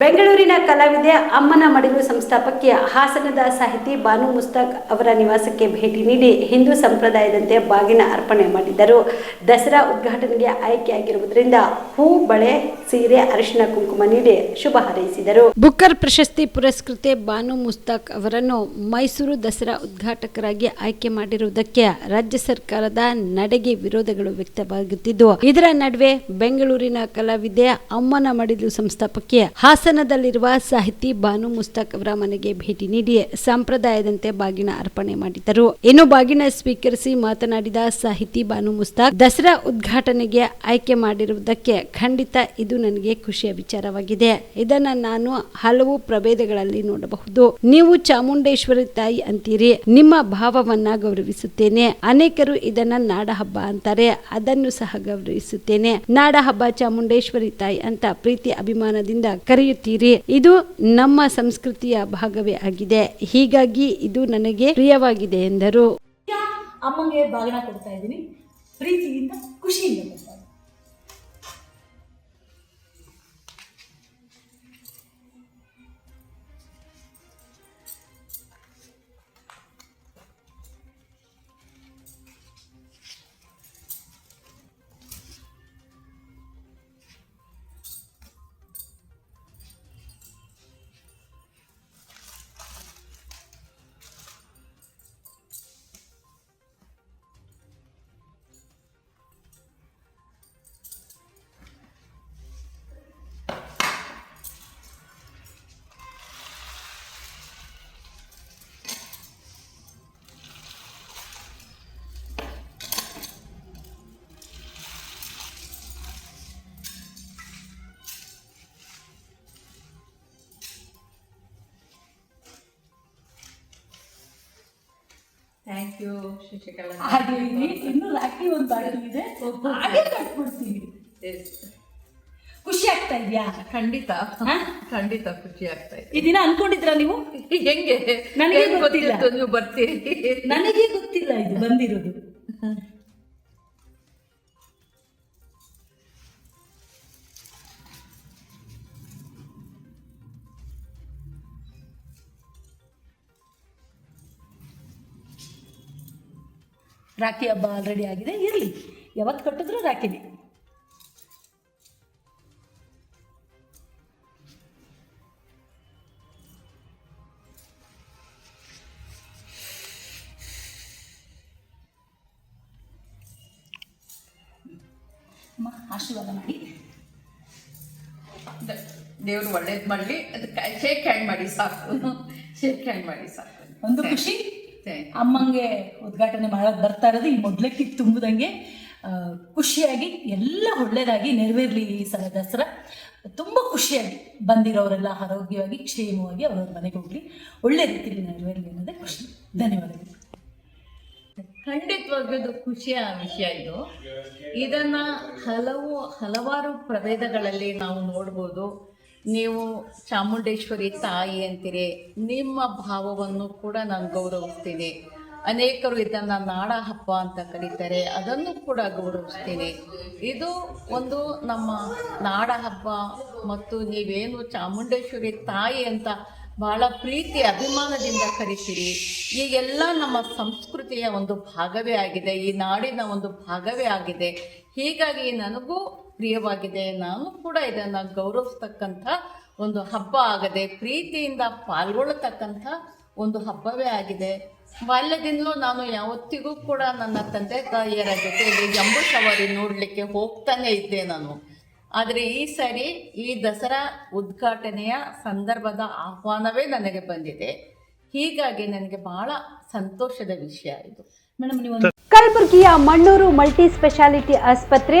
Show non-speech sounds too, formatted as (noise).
ಬೆಂಗಳೂರಿನ ಕಲಾವಿದೆ ಅಮ್ಮನ ಮಡಿಲು ಸಂಸ್ಥಾಪಕಿ ಹಾಸನದ ಸಾಹಿತಿ ಬಾನು ಮುಸ್ತಾಕ್ ಅವರ ನಿವಾಸಕ್ಕೆ ಭೇಟಿ ನೀಡಿ ಹಿಂದೂ ಸಂಪ್ರದಾಯದಂತೆ ಬಾಗಿನ ಅರ್ಪಣೆ ಮಾಡಿದ್ದರು ದಸರಾ ಉದ್ಘಾಟನೆಗೆ ಆಯ್ಕೆಯಾಗಿರುವುದರಿಂದ ಹೂ, ಬಳೆ, ಸೀರೆ ಅರಿಶಿನ ಕುಂಕುಮ ನೀಡಿ ಶುಭ ಹಾರೈಸಿದರು. ಬುಕ್ಕರ್ ಪ್ರಶಸ್ತಿ ಪುರಸ್ಕೃತೆ ಬಾನು ಮುಸ್ತಾಕ್ ಅವರನ್ನು ಮೈಸೂರು ದಸರಾ ಉದ್ಘಾಟಕರಾಗಿ ಆಯ್ಕೆ ಮಾಡಿರುವುದಕ್ಕೆ ರಾಜ್ಯ ಸರ್ಕಾರದ ನಡೆಗೆ ವಿರೋಧಗಳು ವ್ಯಕ್ತವಾಗುತ್ತಿದ್ದು, ಇದರ ನಡುವೆ ಬೆಂಗಳೂರಿನ ಕಲಾವಿದೆ ಅಮ್ಮನ ಮಡಿಲು ಸಂಸ್ಥಾಪಕಿ ಹಾಸನದಲ್ಲಿರುವ ಸಾಹಿತಿ ಬಾನು ಮುಸ್ತಾಕ್ ಅವರ ಮನೆಗೆ ಭೇಟಿ ನೀಡಿ ಸಂಪ್ರದಾಯದಂತೆ ಬಾಗಿನ ಅರ್ಪಣೆ ಮಾಡಿದರು. ಇನ್ನು ಬಾಗಿನ ಸ್ವೀಕರಿಸಿ ಮಾತನಾಡಿದ ಸಾಹಿತಿ ಬಾನು ಮುಸ್ತಾಕ್, ದಸರಾ ಉದ್ಘಾಟನೆಗೆ ಆಯ್ಕೆ ಮಾಡಿರುವುದಕ್ಕೆ ಖಂಡಿತ ಇದು ನನಗೆ ಖುಷಿಯ ವಿಚಾರವಾಗಿದೆ. ಇದನ್ನ ನಾನು ಹಲವು ಪ್ರಭೇದಗಳಲ್ಲಿ ನೋಡಬಹುದು. ನೀವು ಚಾಮುಂಡೇಶ್ವರಿ ತಾಯಿ ಅಂತೀರಿ. ನಿಮ್ಮ ಭಾವವನ್ನ ಗೌರವಿಸುತ್ತೇನೆ. ಅನೇಕರು ಇದನ್ನ ನಾಡ ಹಬ್ಬ ಅಂತಾರೆ. ಅದನ್ನು ಸಹ ಗೌರವಿಸುತ್ತೇನೆ. ನಾಡ ಹಬ್ಬ ಚಾಮುಂಡೇಶ್ವರಿ ತಾಯಿ ಅಂತ ಪ್ರೀತಿ ಅಭಿಮಾನದಿಂದ ಕರೆಯುತ್ತೀರಿ ಇದು ನಮ್ಮ ಸಂಸ್ಕೃತಿಯ ಭಾಗವೇ ಆಗಿದೆ. ಹೀಗಾಗಿ ಇದು ನನಗೆ ಪ್ರಿಯವಾಗಿದೆ ಎಂದರು. ಅಮ್ಮಂಗೆ ಬಾಗಿನ ಕೊಡ್ತಾ ಇದ್ದೀನಿ. ಪ್ರೀತಿಯಿಂದ, ಖುಷಿಯಿಂದ ಥ್ಯಾಂಕ್ ಯು ಶಶಿಕಲಾ ಹಾಗೆ ಇನ್ನು ರಾಖಿ ಒಂದು ಬಾಕಿ ಇದೆ. ಹಾಗೆ ಕಟ್ಬಿಡ್ತೀವಿ. ಖುಷಿ ಆಗ್ತಾ ಇದೆಯಾ? ಖಂಡಿತ. ಹಾ? ಖಂಡಿತ ಖುಷಿ ಆಗ್ತಾ ಇದೆ. ಈ ದಿನ ಅನ್ಕೊಂಡಿದ್ರ ನೀವು? ಹೆಂಗೆ? ನನಗೆ ಗೊತ್ತಿಲ್ಲ. ನೀವು ಬರ್ತೀರಿ? ನನಗೆ ಗೊತ್ತಿಲ್ಲ ಇದು ಬಂದಿರೋದು. ರಾಖಿ ಹಬ್ಬ ಆಲ್ರೆಡಿ ಆಗಿದೆ ಇರಲಿ. ಯಾವತ್ತು ಕಟ್ಟಿದ್ರು ರಾಖಿನೇ. ಅಮ್ಮ ಆಶೀರ್ವಾದ ಮಾಡಿ. ದೇವ್ರು ಒಳ್ಳೇದು ಮಾಡಲಿ ಅದಕ್ಕೆ ಶೇಕ್ ಹ್ಯಾಂಡ್ ಮಾಡಿ ಸಾಕು. (laughs) ಶೇಕ್ ಹ್ಯಾಂಡ್ ಮಾಡಿ ಸಾಕು. ಒಂದು ಖುಷಿ. ಅಮ್ಮಂಗೆ ಉದ್ಘಾಟನೆ ಮಾಡಕ್ ಬರ್ತಾ ಇರೋದು ಈ ಮೊದಲಕ್ಕೆ ತುಂಬದಂಗೆ ಖುಷಿಯಾಗಿ ಎಲ್ಲ ಒಳ್ಳೇದಾಗಿ ನೆರವೇರ್ಲಿ ಈ ಸಲ ದಸರಾ. ತುಂಬ ಖುಷಿಯಾಗಿ ಬಂದಿರೋರೆಲ್ಲ ಆರೋಗ್ಯವಾಗಿ ಕ್ಷೇಮವಾಗಿ ಅವ್ರವ್ರ ಮನೆಗೆ ಹೋಗ್ಲಿ. ಒಳ್ಳೆ ರೀತಿಯಲ್ಲಿ ನೆರವೇರ್ಲಿ ಅನ್ನೋದೇ ಖುಷಿ. ಧನ್ಯವಾದಗಳು. ಖಂಡಿತವಾಗ್ಲೂ ಇದು ಖುಷಿಯ ವಿಷಯ ಇದು. ಇದನ್ನ ಹಲವು ಹಲವಾರು ಪ್ರಭೇದಗಳಲ್ಲಿ ನಾವು ನೋಡ್ಬೋದು. ನೀವು ಚಾಮುಂಡೇಶ್ವರಿ ತಾಯಿ ಅಂತೀರಿ, ನಿಮ್ಮ ಭಾವವನ್ನು ಕೂಡ ನಾನು ಗೌರವಿಸ್ತೀನಿ. ಅನೇಕರು ಇದನ್ನು ನಾಡ ಹಬ್ಬ ಅಂತ ಕರೀತಾರೆ, ಅದನ್ನು ಕೂಡ ಗೌರವಿಸ್ತೀನಿ. ಇದು ಒಂದು ನಮ್ಮ ನಾಡ ಹಬ್ಬ ಮತ್ತು ನೀವೇನು ಚಾಮುಂಡೇಶ್ವರಿ ತಾಯಿ ಅಂತ ಬಹಳ ಪ್ರೀತಿ, ಅಭಿಮಾನದಿಂದ ಕರಿತೀರಿ. ಈಗೆಲ್ಲ ನಮ್ಮ ಸಂಸ್ಕೃತಿಯ ಒಂದು ಭಾಗವೇ ಆಗಿದೆ, ಈ ನಾಡಿನ ಒಂದು ಭಾಗವೇ ಆಗಿದೆ. ಹೀಗಾಗಿ ನನಗೂ ಪ್ರಿಯವಾಗಿದೆ, ನಾನು ಕೂಡ ಇದನ್ನು ಗೌರವಿಸ್ತಕ್ಕಂಥ ಒಂದು ಹಬ್ಬ ಆಗದೆ, ಪ್ರೀತಿಯಿಂದ ಪಾಲ್ಗೊಳ್ಳತಕ್ಕಂಥ ಒಂದು ಹಬ್ಬವೇ ಆಗಿದೆ. ಬಾಲ್ಯದಿಂದಲೂ ನಾನು ಯಾವತ್ತಿಗೂ ಕೂಡ ನನ್ನ ತಂದೆ ತಾಯಿಯರ ಜೊತೆಯಲ್ಲಿ ಜಂಬೂ ಸವಾರಿ ನೋಡಲಿಕ್ಕೆ ಹೋಗ್ತಾನೆ ಇದ್ದೆ ನಾನು. ಆದರೆ ಈ ಸಾರಿ ಈ ದಸರಾ ಉದ್ಘಾಟನೆಯ ಸಂದರ್ಭದ ಆಹ್ವಾನವೇ ನನಗೆ ಬಂದಿದೆ. ಹೀಗಾಗಿ ನನಗೆ ಬಹಳ ಸಂತೋಷದ ವಿಷಯ ಇದು. ಮೇಡಮ್ ನೀವು ಕಲಬುರಗಿಯ ಮಣ್ಣೂರು ಮಲ್ಟಿ ಸ್ಪೆಷಾಲಿಟಿ ಆಸ್ಪತ್ರೆ